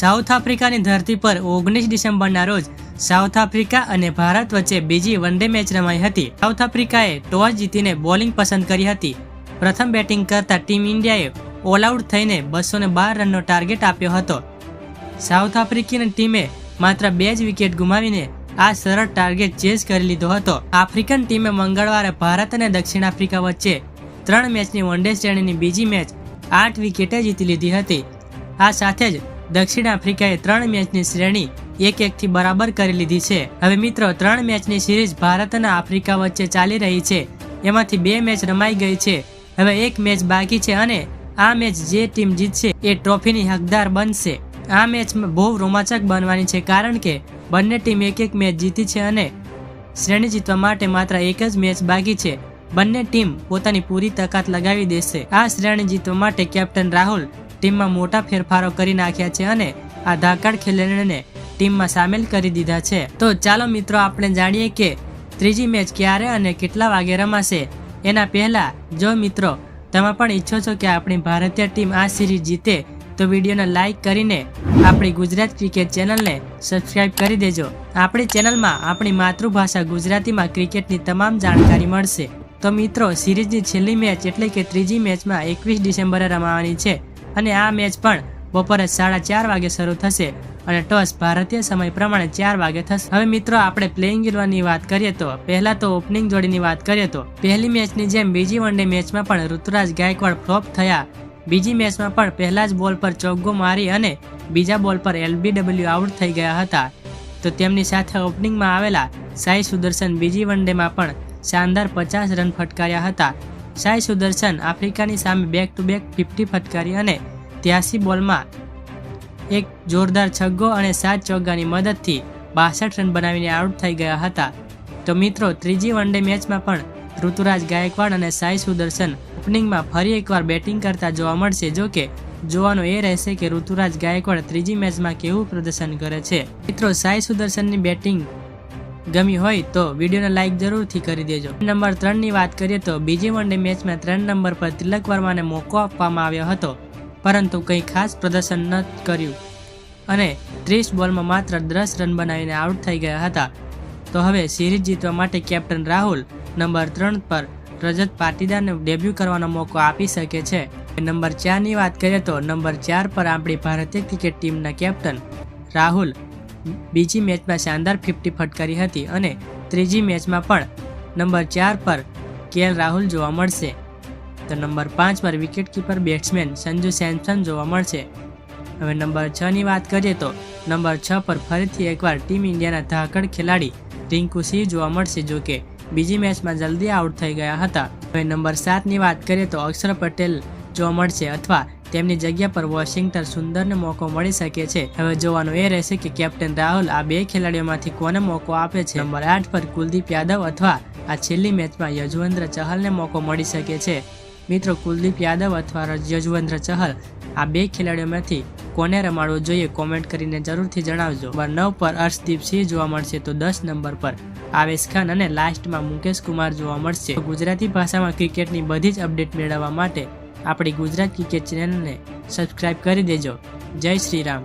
South આફ્રિકાની ધરતી પર ઓગણીસ ડિસેમ્બરના રોજ સાઉથ આફ્રિકા અને ભારત વચ્ચે બીજી વનડે મેચ રમાઈ હતી. સાઉથ આફ્રિકાએ ટોસ જીતીને બોલિંગ પસંદ કરી હતી. પ્રથમ બેટિંગ કરતા ટીમ ઇન્ડિયાએ ઓલ આઉટ થઈને બસો બાર રનનો ટાર્ગેટ આપ્યો હતો. સાઉથ આફ્રિકીની ટીમે માત્ર બે જ વિકેટ ગુમાવીને આ સરળ ટાર્ગેટ ચેઝ કરી લીધો હતો. આફ્રિકન ટીમે મંગળવારે ભારત અને દક્ષિણ આફ્રિકા વચ્ચે ત્રણ મેચની વનડે શ્રેણીની બીજી મેચ આઠ વિકેટે જીતી લીધી હતી. આ સાથે જ દક્ષિણ આફ્રિકાએ ત્રણ મેચની શ્રેણી એક એકથી બરાબર કરી લીધી છે. હવે મિત્રો, ત્રણ મેચની સિરીઝ ભારત અને આફ્રિકા વચ્ચે ચાલી રહી છે. એમાંથી બે મેચ રમાઈ ગઈ છે. હવે એક મેચ બાકી છે અને આ મેચ જે ટીમ જીતશે એ ટ્રોફીની હકદાર બનશે. આ મેચમાં બહુ રોમાંચક બનવાની છે કારણ કે બંને ટીમ એક એક મેચ જીતી છે અને શ્રેણી જીતવા માટે માત્ર એક જ મેચ બાકી છે. બંને ટીમ પોતાની પૂરી તાકાત લગાવી દેશે. આ શ્રેણી જીતવા માટે કેપ્ટન રાહુલ ટીમમાં મોટા ફેરફારો કરી નાખ્યા છે અને આ ધાકડ ખેલાડીને ટીમમાં સામેલ કરી દીધા છે. તો ચાલો મિત્રો, આપણે જાણીએ કે ત્રીજી મેચ ક્યારે અને કેટલા વાગે રમાશે? એના પહેલા, જો મિત્રો, તમે પણ ઈચ્છો છો કે આપણી ભારતીય ટીમ આ સિરીઝ જીતે, તો વિડીયોને લાઈક કરીને આપણી ગુજરાત ક્રિકેટ ચેનલને સબસ્ક્રાઇબ કરી દેજો. આપણી ચેનલમાં આપણી માતૃભાષા ગુજરાતીમાં ક્રિકેટની તમામ જાણકારી મળશે. તો મિત્રો, સિરીઝની છેલ્લી મેચ એટલે કે ત્રીજી મેચમાં એકવીસ ડિસેમ્બરે રમાવાની છે. અને આ મેચ પણ બપોરે સાડા ચાર વાગે શરૂ થશે અને ટોસ ભારતીય સમય પ્રમાણે ચાર વાગે થશે. હવે મિત્રો, આપણે પ્લેઇંગ ઇલેવનની વાત કરીએ તો, પહેલા તો ઓપનિંગ જોડીની વાત કરીએ તો, પહેલી મેચની જેમ બીજી વનડે મેચમાં પણ ઋતુરાજ ગાયકવાડ ફ્લોપ થયા. બીજી મેચમાં પણ પહેલા જ બોલ પર ચોગ્ગો મારી અને બીજા બોલ પર એલબીડબલ્યુ આઉટ થઈ ગયા હતા. તો તેમની સાથે ઓપનિંગમાં આવેલા સાઈ સુદર્શન બીજી વનડેમાં પણ શાનદાર પચાસ રન ફટકાર્યા હતા. સાઈ સુદર્શન આફ્રિકાની સામે બેક ટુ બેક ફિફ્ટી ફટકારી અને ત્યાસી બોલમાં એક જોરદાર છગ્ગો અને સાત ચોગ્ગાની મદદથી બાસઠ રન બનાવીને આઉટ થઈ ગયા હતા. તો મિત્રો, ત્રીજી વનડે મેચમાં પણ ઋતુરાજ ગાયકવાડ અને સાઈ સુદર્શન ઓપનિંગમાં ફરી એકવાર બેટિંગ કરતા જોવા મળશે. જો કે, જોવાનું એ રહેશે કે ઋતુરાજ ગાયકવાડ ત્રીજી મેચમાં કેવું પ્રદર્શન કરે છે. મિત્રો સાઈ સુદર્શનની બેટિંગ ગમી હોય તો વિડીયોને લાઇક જરૂરથી કરી દેજો. નંબર ત્રણની વાત કરીએ તો બીજી વનડે મેચમાં ત્રણ નંબર પર તિલક વર્માને મોકો આપવામાં આવ્યો હતો, પરંતુ કંઈ ખાસ પ્રદર્શન ન કર્યું. અને ત્રીસ બોલમાં માત્ર દસ રન બનાવીને આઉટ થઈ ગયા હતા. તો હવે સિરીઝ જીતવા માટે કેપ્ટન રાહુલ નંબર ત્રણ પર રજત પાટીદારને ડેબ્યુ કરવાનો મોકો આપી શકે છે. નંબર ચારની વાત કરીએ તો નંબર ચાર પર આપણી ભારતીય ક્રિકેટ ટીમના કેપ્ટન રાહુલ બીજી મેચમાં શાનદાર ફિફ્ટી ફટકારી હતી અને ત્રીજી મેચમાં પણ નંબર ચાર પર કેએલ રાહુલ જોવા મળશે. તો નંબર પાંચ પર વિકેટકીપર બેટ્સમેન સંજુ સેમસન જોવા મળશે. હવે નંબર છની વાત કરીએ તો નંબર છ પર ફરીથી એકવાર ટીમ ઇન્ડિયાના ધાકડ ખેલાડી રિંકુ સિંહ જોવા મળશે, જો કે બીજી મેચમાં જલ્દી આઉટ થઈ ગયા હતા. હવે નંબર સાતની વાત કરીએ તો અક્ષર પટેલ જોવા મળશે અથવા તેમની જગ્યા પર વોશિંગ્ટન સુંદરને મોકો મળી શકે છે. હવે જોવાનું એ રહેશે કે કેપ્ટન રાહુલ આ બે ખેલાડીઓમાંથી કોને મોકો આપે છે? નંબર આઠ પર કુલદીપ યાદવ અથવા આ છેલ્લી મેચમાં યજવેન્દ્ર ચહલને મોકો મળી શકે છે. મિત્રો, કુલદીપ યાદવ અથવા યજવેન્દ્ર ચહલ આ બે ખેલાડીઓમાંથી કોને રમાડવું જોઈએ કોમેન્ટ કરીને જરૂરથી જણાવજો. નંબર નવ પર અર્શદીપ સિંહ જોવા મળશે તો દસ નંબર પર આવેશ ખાન અને લાસ્ટમાં મુકેશ કુમાર જોવા મળશે. ગુજરાતી ભાષામાં ક્રિકેટની બધી જ અપડેટ મેળવવા માટે આપણી ગુજરાત ક્રિકેટ ચેનલને સબસ્ક્રાઈબ કરી દેજો. જય શ્રી રામ.